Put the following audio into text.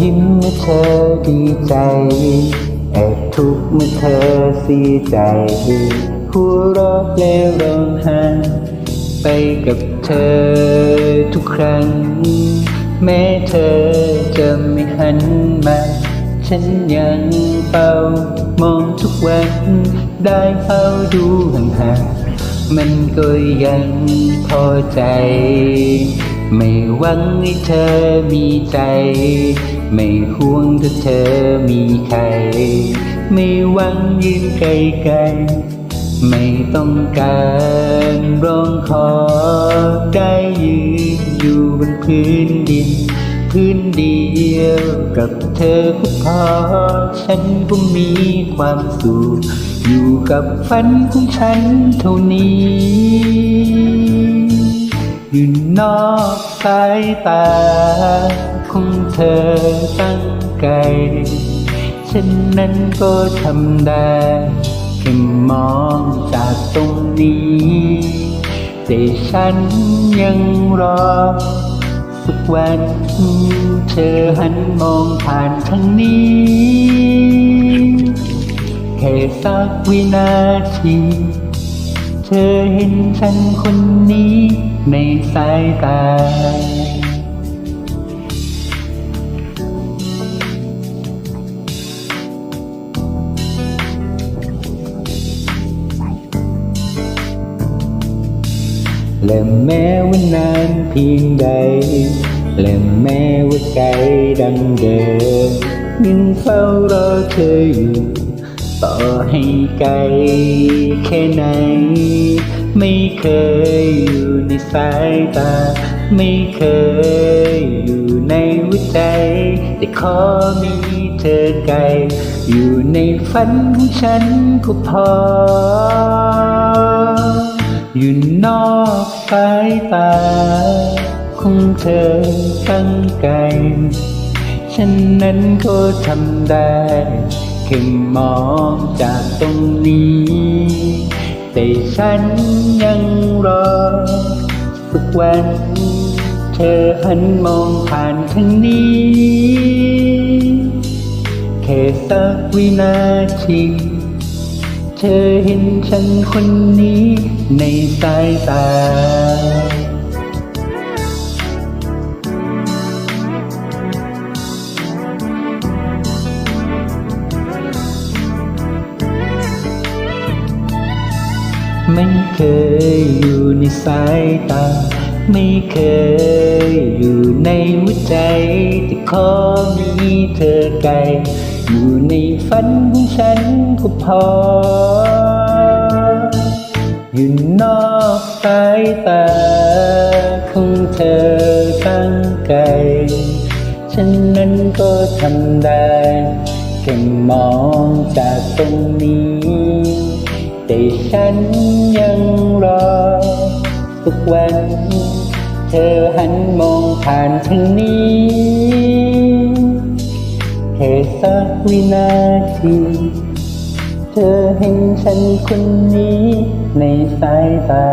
ยิ้มื่อเธอดีใจแอบทุกข์เมื่อเธอเสียใจหัวเราะแล้วร้องไห้ไปกับเธอทุกครั้ง แม้เธอจะไม่หันมา ฉันยังเฝ้ามองทุกวัน ได้เฝ้าดูห่างๆมันก็ยังพอใจ ไม่หวังให้เธอมีใจ ไม่ห่วงถ้าเธอมีใคร ไม่หวังยืนไกลๆไม่ต้องการร้องขอได้ยืนอยู่บนพื้นดิน พื้นเดียวกับเธอก็พอ ฉันก็มีความสุขอยู่กับฝันของฉันเท่านี้อยู่นอกสายตา ของเธอตั้งไกลฉันนั้นก็ทำได้แค่มองจากตรงนี้แต่ฉันยังรอสักวันเธอหันมองผ่านทางนี้แค่สักวินาทีเธอเห็นฉันคนนี้ในสายตา และแม้ว่านานเพียงใด และแม้ว่าไกลดังเดิมยังเฝ้ารอเธออยู่ต่อให้ไกลแค่ไหน ไม่เคยอยู่ในสายตา ไม่เคยอยู่ในหัวใจ แต่ขอมีเธอไกล อยู่ในฝันของฉันก็พอ อยู่นอกสายตา ของเธอตั้งไกลฉันนั้นก็ทำได้แค่มองจากตรงนี้ แต่ฉันยังรอสักวัน เธอหันมองผ่านทางนี้ แค่สักวินาที ธอเห็นฉันคนนี้ในสายตา ไม่เคยอยู่ในสายตา ไม่เคยอยู่ในหัวใจ แต่ขอมีเธอไกล อยู่ในฝันของฉันก็พอ อยู่นอกสายตาของเธอตั้งไกล ฉันนั้นก็ทำได้แค่มองจากตรงนี้ แต่ฉันยังรอสักวัน เธอหันมองผ่านทางนี้ สักวินาที เธอเห็นฉันคนนี้ในสายตา